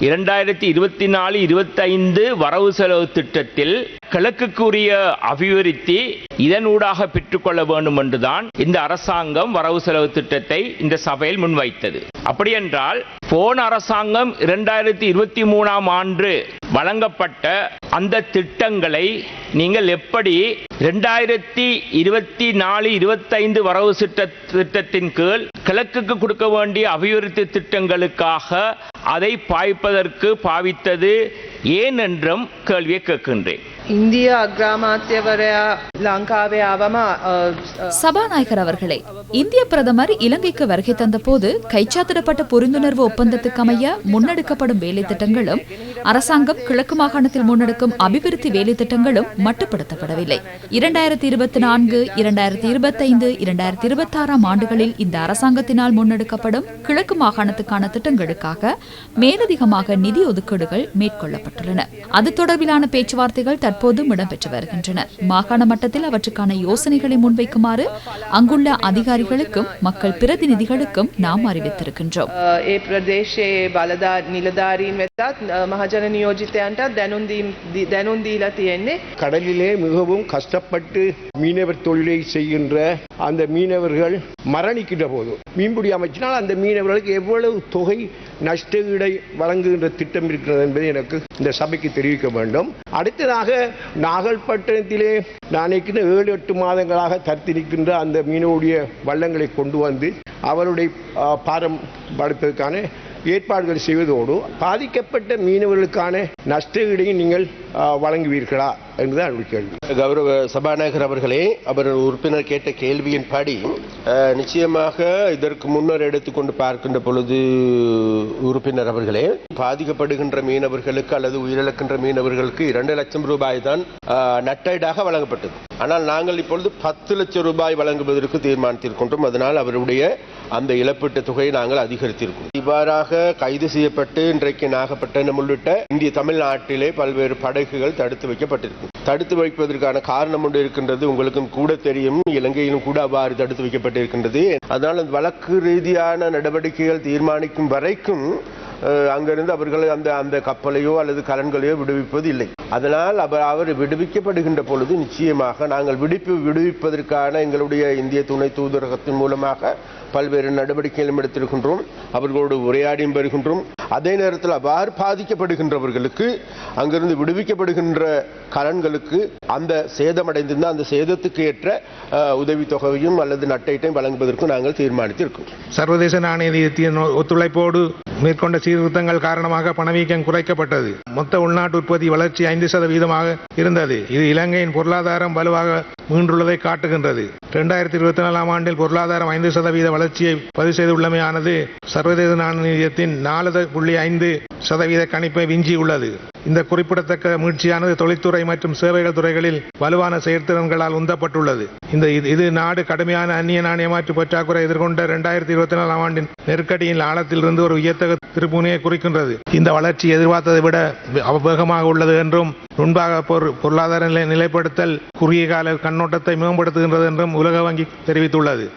இரண்டாயிரத்தி இருபத்தி நாலு இருபத்தி ஐந்து வரவு செலவு திட்டத்தில் கிழக்குக்குரிய அபிவிருத்தி இதனூடாக பெற்றுக்கொள்ள வேண்டும் என்றுதான் இந்த அரசாங்கம் வரவு செலவு திட்டத்தை இந்த சபையில் முன்வைத்தது. அப்படியென்றால் போன அரசாங்கம் இரண்டாயிரத்தி இருபத்தி மூணாம் ஆண்டு வழங்கப்பட்ட அந்த திட்டங்களை நீங்கள் எப்படி இரண்டாயிரத்தி இருபத்தி நாலு இருபத்தைந்து வரவு திட்ட திட்டத்தின் கீழ் கிழக்குக்கு கொடுக்க வேண்டிய அபிவிருத்தி திட்டங்களுக்காக அதை பாய்ப்பதற்கு பாவித்தது ஏன் என்றும் கேள்வியை கேட்கின்றேன். இந்திய அக்ராமாத்தியவரையா லங்காவே ஆவமா? சபாநாயகர் அவர்களே இந்திய பிரதமர் இலங்கைக்கு வருகை தந்த போது கைச்சாத்திடப்பட்ட புரிந்துணர்வு ஒப்பந்தத்துக்கு அமைய முன்னெடுக்கப்படும் வேலை திட்டங்களும் அரசாங்கம் கிழக்கு மாகாணத்தில் முன்னெடுக்கும் அபிவிருத்தி வேலை திட்டங்களும் மட்டுப்படுத்தப்படவில்லை. இரண்டாயிரத்தி இருபத்தி நான்கு இரண்டாயிரத்தி இருபத்தைந்து இரண்டாயிரத்தி இருபத்தாறாம் ஆண்டுகளில் இந்த அரசாங்கத்தினால் முன்னெடுக்கப்படும் கிழக்கு மாகாணத்துக்கான திட்டங்களுக்காக மேலதிகமாக நிதி ஒதுக்கீடுகள் மேற்கொள்ளப்பட்டுள்ளன. அது தொடர்பிலான பேச்சுவார்த்தைகள் தற்போதும் இடம்பெற்று வருகின்றன. மாகாண மட்டத்தில் அவற்றுக்கான யோசனைகளை முன்வைக்குமாறு அங்குள்ள அதிகாரிகளுக்கும் மக்கள் பிரதிநிதிகளுக்கும் நாம் அறிவித்திருக்கின்றோம். ஜன நியோஜித்தையான்ட்டா தினந்தீம் தினந்தீல தியன்னே கடலிலே மிகவும் கஷ்டப்பட்டு மீனவர் தொழிலை செய்கின்ற அந்த மீனவர்கள் மரணிக்கின்ற போது மீன்பிடி அமைச்சினால் அந்த மீனவர்களுக்கு எவ்வளவு தொகை நஷ்டஈடை வழங்குகின்ற திட்டம் இருக்கிறது என்பதை எனக்கு இந்த சபைக்கு தெரிவிக்க வேண்டும். அடுத்ததாக நாகல்பட்டினத்திலே நான் ஏழு எட்டு மாதங்களாக தடுத்து நிற்கின்ற அந்த மீனவுடைய வள்ளங்களை கொண்டு வந்து அவருடைய பாரம் படுத்ததுக்கான ஏற்பாடுகள் செய்வதோடு பாதிக்கப்பட்ட மீனவர்களுக்கான நஷ்டஈடையும் நீங்கள் வழங்குவீர்களா என்பது என்னுடைய கேள்வி. கௌரவ சபாநாயகர் அவர்களே அவர் உறுப்பினர் கேட்ட கேள்வியின்படி படி நிச்சயமாக இதற்கு முன்னர் எடுத்துக்கொண்டு பார்க்கின்ற பொழுது உறுப்பினர் அவர்களே பாதிக்கப்படுகின்ற மீனவர்களுக்கு அல்லது உயிரிழக்கின்ற மீனவர்களுக்கு இரண்டு லட்சம் ரூபாய் தான் நட்டைடாக வழங்கப்பட்டது. ஆனால் நாங்கள் இப்பொழுது பத்து லட்சம் ரூபாய் வழங்குவதற்கு தீர்மானித்திருக்கின்றோம். அதனால் அவருடைய அந்த இழப்பீட்டு தொகையை நாங்கள் அதிகரித்திருக்கிறோம். இவ்வாறாக கைது செய்யப்பட்டு இன்றைக்கு நாகப்பட்டினம் உள்ளிட்ட இந்திய தமிழ்நாட்டிலே பல்வேறு படகுகள் தடுத்து வைக்கப்பட்டிருக்கும். தடுத்து வைப்பதற்கான காரணம் ஒன்று இருக்கின்றது உங்களுக்கும் கூட தெரியும் இலங்கையிலும் கூட அவ்வாறு தடுத்து வைக்கப்பட்டிருக்கின்றது. அதனால் அந்த வழக்கு ரீதியான நடவடிக்கைகள் தீர்மானிக்கும் வரைக்கும் அங்கிருந்து அவர்கள் அந்த அந்த கப்பலையோ அல்லது கலன்களையோ விடுவிப்பது இல்லை அதனால் அவர் அவர் விடுவிக்கப்படுகின்ற பொழுது நிச்சயமாக நாங்கள் விடுப்பு விடுவிப்பதற்கான எங்களுடைய இந்திய துணை தூதரகத்தின் மூலமாக பல்வேறு நடவடிக்கைகளும் எடுத்திருக்கின்றோம். அவர்களோடு உரையாடியும் வருகின்றோம். அதே நேரத்தில் அவ்வாறு பாதிக்கப்படுகின்றவர்களுக்கு அங்கிருந்து விடுவிக்கப்படுகின்ற கலன்களுக்கு அந்த சேதமடைந்திருந்த அந்த சேதத்துக்கு ஏற்ற உதவித்தொகையும் அல்லது நட்டைட்டையும் வழங்குவதற்கு நாங்கள் தீர்மானித்திருக்கிறோம். சர்வதேச நாணய நிதியத்தின் ஒத்துழைப்போடு மேற்கொண்ட சீர்திருத்தங்கள் காரணமாக பணவீக்கம் குறைக்கப்பட்டது. மொத்த உள்நாட்டு உற்பத்தி வளர்ச்சி ஐந்து சதவீதமாக இருந்தது. இது இலங்கையின் பொருளாதாரம் வலுவாக மீண்டுள்ளதை காட்டுகின்றது. இரண்டாயிரத்தி இருபத்தி நாலாம் ஆண்டில் பொருளாதாரம் ஐந்து சதவீத வளர்ச்சியை பதிவு செய்துள்ளமையானது சர்வதேச நாணய நிதியத்தின் நாலு புள்ளி ஐந்து சதவீத கணிப்பை விஞ்சியுள்ளது இந்த குறிப்பிடத்தக்க மீழ்ச்சியானது தொழில்துறை மற்றும் சேவைகள் துறைகளில் வலுவான செயற்திறன்களால் உந்தப்பட்டுள்ளது. இந்த இது- இது நாடு கடுமையான அந்நிய நாணய மாற்று பற்றாக்குறை எதிர்கொண்ட இரண்டாயிரத்தி இருபத்தி நாலாம் ஆண்டின் நெருக்கடியின் ஆழத்திலிருந்து ஒரு வியத்தக திருப்புனையை குறிக்கின்றது. இந்த வளர்ச்சி எதிர்பார்த்ததை விட வே- வேகமாக உள்ளது என்றும் முன்பாக பொருளாதார நிலை நிலைப்படுத்தல் குறுகிய கால கண்ணோட்டத்தை மேம்படுத்துகின்றது என்றும் உலக வங்கி தெரிவித்துள்ளது.